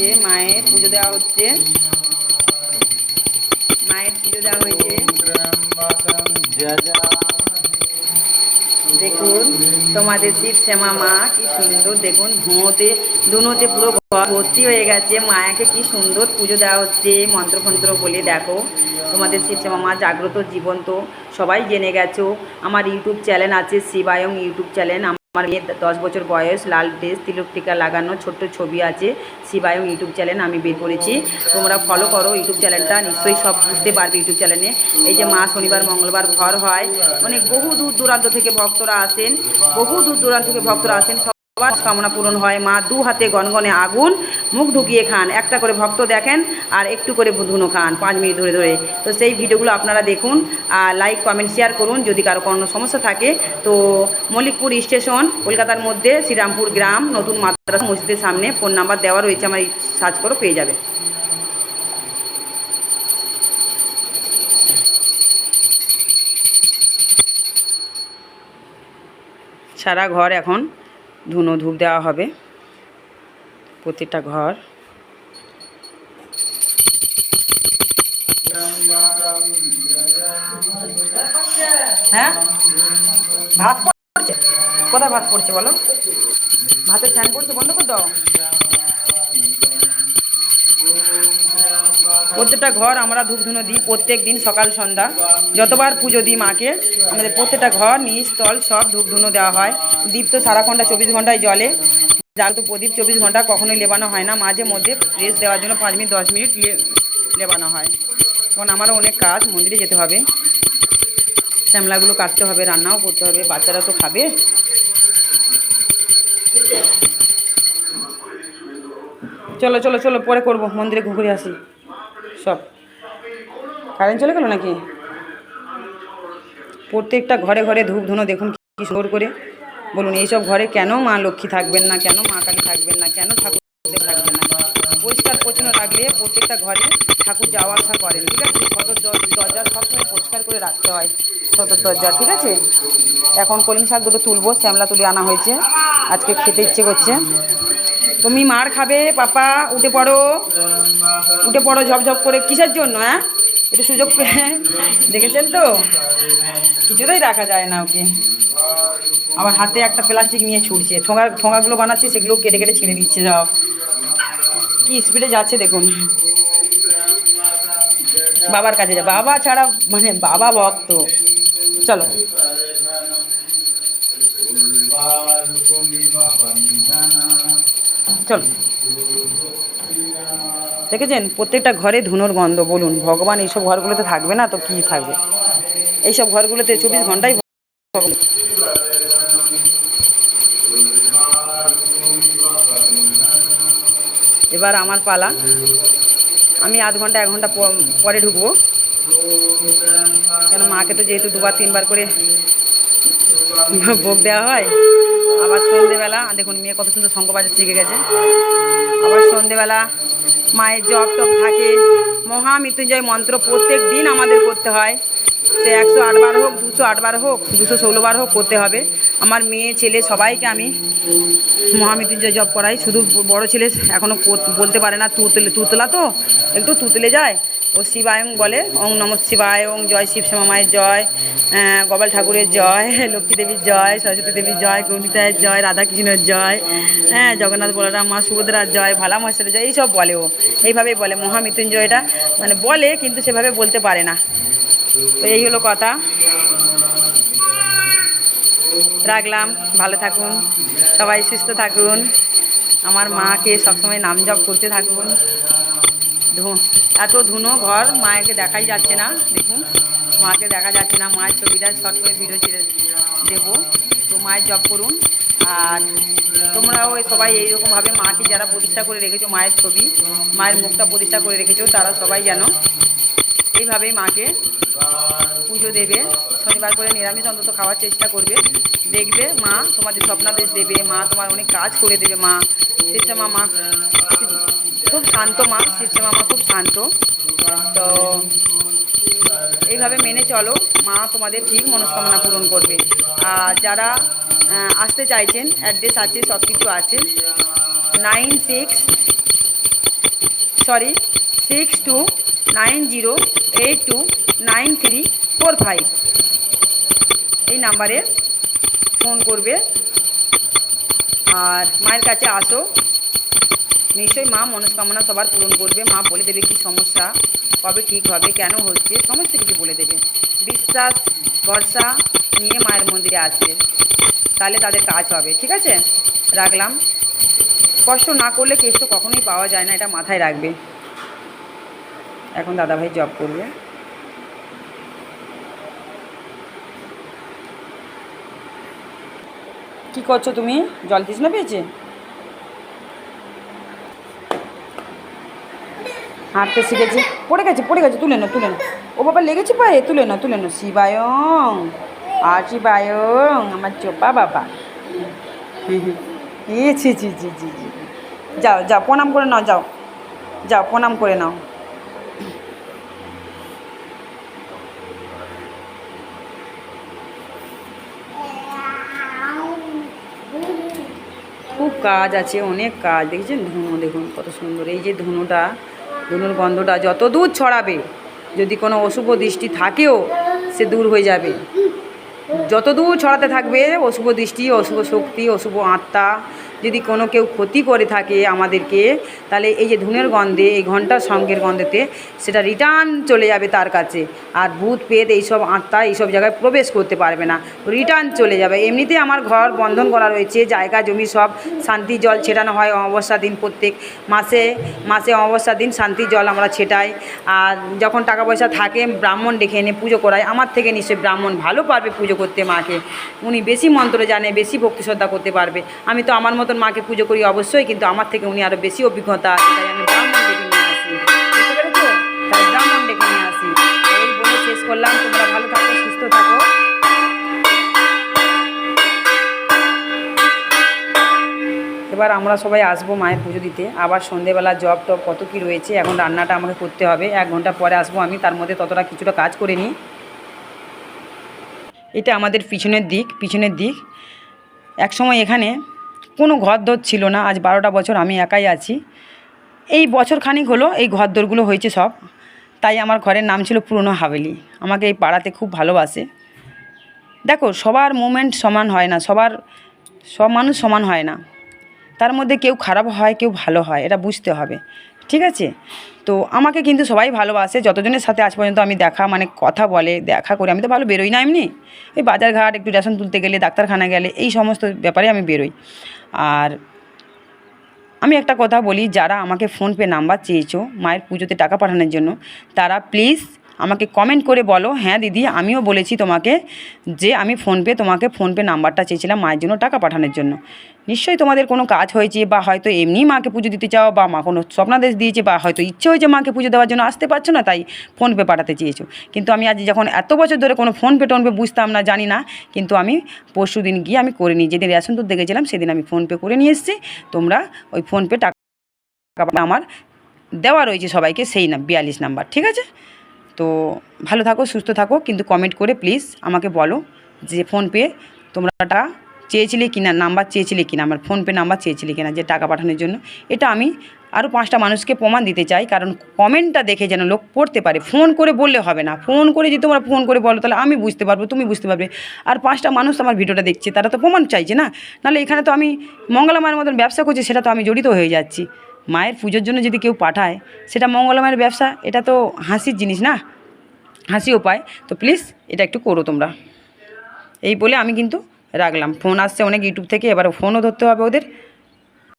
হয়েছে, মায়ের পুজো দেওয়া হচ্ছে। মায়ের পুজো দেওয়া হয়েছে। দেখুন, তোমাদের শিব শ্যামা মা কি সুন্দর। দেখুন ধুঁয়োতে দুনোতে পুরো ভর্তি হয়ে গেছে। মায়াকে কি সুন্দর পুজো দেওয়া হচ্ছে মন্ত্রফন্ত্র বলে দেখো। তোমাদের শিব শ্যামা মা জাগ্রত, জীবন্ত। সবাই জেনে গেছো। আমার ইউটিউব চ্যানেল আছে শিবায়ং ইউটিউব চ্যানেল। আমার মেয়ের দশ বছর বয়স, লাল ড্রেস, তিলক টিকা লাগানো, ছোট্ট ছবি আছে শিবায়ং ইউটিউব চ্যানেল আমি বের করেছি। তোমরা ফলো করো ইউটিউব চ্যানেলটা, নিশ্চয়ই সব বুঝতে পারবে ইউটিউব চ্যানেলে। এই যে মা শনিবার, মঙ্গলবার ঘর হয়, অনেক বহু দূর দূরান্ত থেকে ভক্তরা আসেন, বহু দূর দূরান্ত থেকে ভক্তরা আসেন সবার কামনা পূরণ হয়। মা দু হাতে গনগনে আগুন, মুখ ঢুকিয়ে খান। একটা করে ভক্ত দেখেন আর একটু করে ধুনো খান পাঁচ মিনিট ধরে ধরে। তো সেই ভিডিওগুলো আপনারা দেখুন আর লাইক কমেন্ট শেয়ার করুন যদি কারও কোনো সমস্যা থাকে। তো মল্লিকপুর স্টেশন, কলকাতার মধ্যে শ্রীরামপুর গ্রাম, নতুন মাদ্রাসা মসজিদের সামনে ফোন নাম্বার দেওয়া রয়েছে, আমার সার্চ করো, পেয়ে যাবে। সারা ঘর এখন ধুনো ধূপ দেওয়া হবে, প্রতিটা ঘর। হ্যাঁ? ভাত পড়ছে? কোথায় ভাত পড়ছে বলো? ভাতের ফ্যান পড়ছে? বন্ধ করে দাও। প্রত্যেকটা ঘর আমরা ধূপ ধুনো দিই প্রত্যেক দিন সকাল, সন্ধ্যা। যতবার পুজো দিই মাকে, আমাদের প্রত্যেকটা ঘর, নিচ, তল সব ধূপ ধুনো দেওয়া হয়। দীপ তো সারা ঘণ্টা চব্বিশ ঘন্টায় জলে যার তো প্রদীপ চব্বিশ ঘণ্টা কখনোই লেবানো হয় না। মাঝে মধ্যে রেস্ট দেওয়ার জন্য পাঁচ মিনিট, দশ মিনিট লেবানো হয়। কারণ আমারও অনেক কাজ, মন্দিরে যেতে হবে। শ্যামলাগুলো কাটতে হবে, রান্নাও করতে হবে, বাচ্চারা তো খাবে। চলো চলো চলো, পরে করব। মন্দিরে ঘুরে আসি। সব। কারেন্ট চলে গেল নাকি? প্রত্যেকটা ঘরে ঘরে ধূপ ধুনো দেখুন কি সুন্দর করে। বলুন, এইসব ঘরে কেন মা লক্ষ্মী থাকবেন না? কেন মা কালী থাকবেন না? কেন ঠাকুর থাকবেন না? পরিষ্কার পরিচ্ছন্ন রাখলে প্রত্যেকটা ঘরে ঠাকুর যাওয়া আসা করেন, ঠিক আছে? সদর দর- দরজা সবসময় পরিষ্কার করে রাখতে হয় সদর দরজা, ঠিক আছে? এখন কলিম শাক দুটো তুলবো, শ্যামলা তুলে আনা হয়েছে। আজকে খেতে ইচ্ছে করছে। তুমি মার খাবে, পাপা, উঠে পড়ো। উঠে পড়ো ঝপঝপ করে। কিসের জন্য হ্যাঁ একটু সুযোগ পেয়ে দেখেছেন তো? কিছুতেই রাখা যায় না ওকে। আবার হাতে একটা প্লাস্টিক নিয়ে ছুটছে। ঠোঙা, ঠোঙাগুলো বানাচ্ছে, সেগুলো কেটে কেটে ছিঁড়ে দিচ্ছে সব। কি স্পিডে যাচ্ছে দেখুন। বাবার কাছে যা, বাবা ছাড়া মানে বাবা ভক্ত। চলো। চলো। দেখেছেন, প্রত্যেকটা ঘরে ধুনোর গন্ধ, বলুন। ভগবান এইসব ঘরগুলোতে থাকবে না? তো কি থাকবে? এইসব ঘরগুলোতে চব্বিশ ঘন্টাই। এবার আমার পালা। আমি আধ ঘণ্টা, এক ঘণ্টা পরে ঢুকবো। কেন মাকে তো যেহেতু দুবার, তিনবার করে ভোগ দেওয়া হয় আবার সন্ধেবেলা দেখুন মেয়ে কত সুন্দর শঙ্খ বাজার শিখে গেছে। আবার সন্ধেবেলা, মায়ের জপ টপ থাকে। মহামৃত্যুঞ্জয় মন্ত্র প্রত্যেক দিন আমাদের করতে হয়। সে একশো আটবার হোক, দুশো আটবার হোক, দুশো ষোলোবার হোক করতে হবে। আমার মেয়ে, ছেলে সবাইকে আমি মহামৃত্যুঞ্জয় জপ করাই। শুধু বড় ছেলে এখনও বলতে পারে না, তুতলে তুতলা তো? একটু তুতলে যায়। ও শিবায়ং বলে, ওং নম শিবায়, ওং জয় শিব শ্যামা মায়ের জয় গোপাল ঠাকুরের জয়, লক্ষ্মী দেবীর জয়, সরস্বতী দেবীর জয়, গৌরিতায়ের জয়, রাধাকৃষ্ণের জয় হ্যাঁ জগন্নাথ বলরাম, মা সুভদ্রার জয়, ভালা মহেশ্বরের জয়, এইসব বলে ও। এইভাবেই বলে মহামৃত্যুঞ্জয়টা মানে বলে কিন্তু সেভাবে বলতে পারে না। তো এই হলো কথা। রাখলাম, ভালো থাকুন, সবাই সুস্থ থাকুন। আমার মাকে সবসময় নাম জপ করতে থাকুন। এত ধুনো ঘর মাকে দেখাই যাচ্ছে না, দেখুন। মাকে দেখা যাচ্ছে না, মায়ের ছবিটা শর্ট করে ভিডিও ছেড়ে দেবো। তো মায়ের জব করুন। আর তোমরাও সবাই এইরকমভাবে মাকে যারা প্রতিষ্ঠা করে রেখেছো মায়ের ছবি, মায়ের মুখটা প্রতিষ্ঠা করে রেখেছো, তারা সবাই যেন এইভাবেই মাকে পুজো দেবে। শনিবার করে নিরামিষ অন্তত খাওয়ার চেষ্টা করবে। দেখবে মা তোমাদের স্বপ্নাদেশ দেবে, মা তোমার অনেক কাজ করে দেবে মা। শিবশ্যামা মা খুব শান্ত মা শিবশ্যামা মা খুব শান্ত। তো এইভাবে মেনে চলো, মা তোমাদের ঠিক মনস্কামনা পূরণ করবে। আর যারা আসতে চাইছেন, অ্যাড্রেস আছে সব কিছু আছে। Nine six, sorry, six two nine zero eight two nine three four five. এই নাম্বারে ফোন করবে। আর মায়ের কাছে আসো। নিশ্চয়ই মা মনস্কামনা সবার পূরণ করবে। মা বলে দেবে কি সমস্যা, কবে ঠিক হবে, কেন হচ্ছে, সমস্ত কিছু বলে দেবে। বিশ্বাস, ভরসা নিয়ে মায়ের মন্দিরে আসবে। তাহলে তাদের কাজ হবে, ঠিক আছে? রাখলাম। কষ্ট না করলে কেষ্ট কখনোই পাওয়া যায় না, এটা মাথায় রাখবে। এখন দাদাভাই জব করবে। কি করছ তুমি? জল তৃষ্ণা পেয়েছে? হাঁটতে শিখেছে। পড়ে গেছে পড়ে গেছে, তুলে না তুলে না। ও বাবা লেগেছে পায়ে? তুলে না তুলে না। শিবায়ং, আর শিবায়ং, আমার চোপা বাবা। এ, ছি ছি ছি ছি ছি। যাও যাও, প্রণাম করে নাও, যাও। যাও, প্রণাম করে নাও। খুব কাজ আছে, অনেক কাজ। দেখেছেন ধুনো, দেখুন কত সুন্দর। এই যে ধুনোটা ধুনোর গন্ধটা যত দূর ছড়াবে, যদি কোনো অশুভ দৃষ্টি থাকেও সে দূর হয়ে যাবে। যত দূর ছড়াতে থাকবে, অশুভ দৃষ্টি, অশুভ শক্তি, অশুভ আত্মা যদি কোনো কেউ ক্ষতি করে থাকে আমাদেরকে, তাহলে এই যে ধুনের গন্ধে, এই ঘণ্টার সঙ্গের গন্ধেতে সেটা রিটার্ন চলে যাবে তার কাছে। আর ভূত পেত এইসব আত্মা এইসব জায়গায় প্রবেশ করতে পারবে না। রিটার্ন চলে যাবে। এমনিতে আমার ঘর বন্ধন করা রয়েছে, জায়গা, জমি সব শান্তি জল ছেটানো হয় অমাবস্যা দিন প্রত্যেক মাসে। মাসে অমাবস্যা দিন শান্তি জল আমরা ছেটাই। আর যখন টাকা পয়সা থাকে, ব্রাহ্মণ ডেকে এনে পুজো করাই। আমার থেকে নিশ্চয়ই ব্রাহ্মণ ভালো পারবে পুজো করতে মাকে। উনি বেশি মন্ত্র জানে, বেশি ভক্তি শ্রদ্ধা করতে পারবে। আমি তো আমার মতন মাকে পুজো করি অবশ্যই, কিন্তু আমার থেকে উনি আরও বেশি অভিজ্ঞতা আছে তাই আমি ব্রাহ্মণ ডেকে নিয়ে আসি। তাই ব্রাহ্মণ ডেকে নিয়ে আসি। এই বলে শেষ করলাম, তোমরা ভালো থাকো, সুস্থ থাকো। এবার আমরা সবাই আসব মায়ের পুজো দিতে। আবার সন্ধেবেলা জব টব কত কী রয়েছে, এখন রান্নাটা আমাকে করতে হবে। এক ঘণ্টা পরে আসব আমি, তার মধ্যে ততটা কিছুটা কাজ করে নিই। এটা আমাদের পিছনের দিক পিছনের দিক। এক সময় এখানে কোনো ঘর দর ছিল না। আজ বারোটা বছর আমি একাই আছি। এই বছর খানিক হলো এই ঘর দরগুলো হয়েছে সব। তাই আমার ঘরের নাম ছিল পুরনো হাভেলি। আমাকে এই পাড়াতে খুব ভালোবাসে। দেখো, সবার মুমেন্ট সমান হয় না। সবার, সব মানুষ সমান হয় না। তার মধ্যে কেউ খারাপ হয়, কেউ ভালো হয়, এটা বুঝতে হবে। ঠিক আছে? তো আমাকে কিন্তু সবাই ভালোবাসে, যতজনের সাথে আজ পর্যন্ত আমি দেখা মানে কথা বলে, দেখা করি, আমি তো ভালো বেরোই না এমনি। ওই বাজারঘাট, একটু রেশন তুলতে গেলে, ডাক্তারখানা গেলে, এই সমস্ত ব্যাপারে আমি বেরোই। আর আমি একটা কথা বলি, যারা আমাকে ফোনপে নাম্বার চেয়েছো, মায়ের পুজোতে টাকা পাঠানোর জন্য, তারা প্লিজ আমাকে কমেন্ট করে বলো হ্যাঁ দিদি, আমিও বলেছি তোমাকে যে আমি ফোনপে তোমাকে ফোনপে নাম্বারটা চেয়েছিলাম মায়ের জন্য টাকা পাঠানোর জন্য। নিশ্চয়ই তোমাদের কোনো কাজ হয়েছে বা হয়তো এমনি মাকে পুজো দিতে চাও বা মা কোনো স্বপ্নাদেশ দিয়েছে বা হয়তো ইচ্ছে হয়েছে মাকে পুজো দেওয়ার জন্য আসতে পারছ না, তাই ফোনপে পাঠাতে চেয়েছো। কিন্তু আমি আজ যখন এত বছর ধরে কোনো ফোনপে টোনপে বুঝতাম না, জানি না, কিন্তু আমি পরশু দিন গিয়ে আমি করে নিই যেদিন রেশন দুধ দেখেছিলাম, সেদিন আমি ফোনপে করে নিয়ে এসেছি। তোমরা ওই ফোনপে টাকা আমার দেওয়া রয়েছে সবাইকে, সেই না, বিয়াল্লিশ নাম্বার, ঠিক আছে? তো ভালো থাকো, সুস্থ থাকো, কিন্তু কমেন্ট করে প্লিজ আমাকে বলো যে ফোনপে তোমরা টাকা চেয়েছিলে কিনা নাম্বার চেয়েছিলে কিনা, আমার ফোনপে নাম্বার চেয়েছিলে কিনা, যে টাকা পাঠানোর জন্য। এটা আমি আরও পাঁচটা মানুষকে প্রমাণ দিতে চাই, কারণ কমেন্টটা দেখে যেন লোক পড়তে পারে। ফোন করে বললে হবে না। ফোন করে যদি তোমরা ফোন করে বলো, তাহলে আমি বুঝতে পারব, তুমি বুঝতে পারবে। আর পাঁচটা মানুষ আমার ভিডিওটা দেখছে, তারা তো প্রমাণ চাইছে না। নাহলে এখানে তো আমি মঙ্গলা মায়ের মতন ব্যবসা করছি, সেটা তো আমি জড়িত হয়ে যাচ্ছি। মায়ের পুজোর জন্য যদি কেউ পাঠায়, সেটা মঙ্গলমায়ের ব্যবসা, এটা তো হাসির জিনিস না? হাসিও পায়। তো প্লিজ এটা একটু করো তোমরা। এই বলে আমি কিন্তু রাখলাম। ফোন আসছে অনেক ইউটিউব থেকে, এবার ফোনও ধরতে হবে ওদের।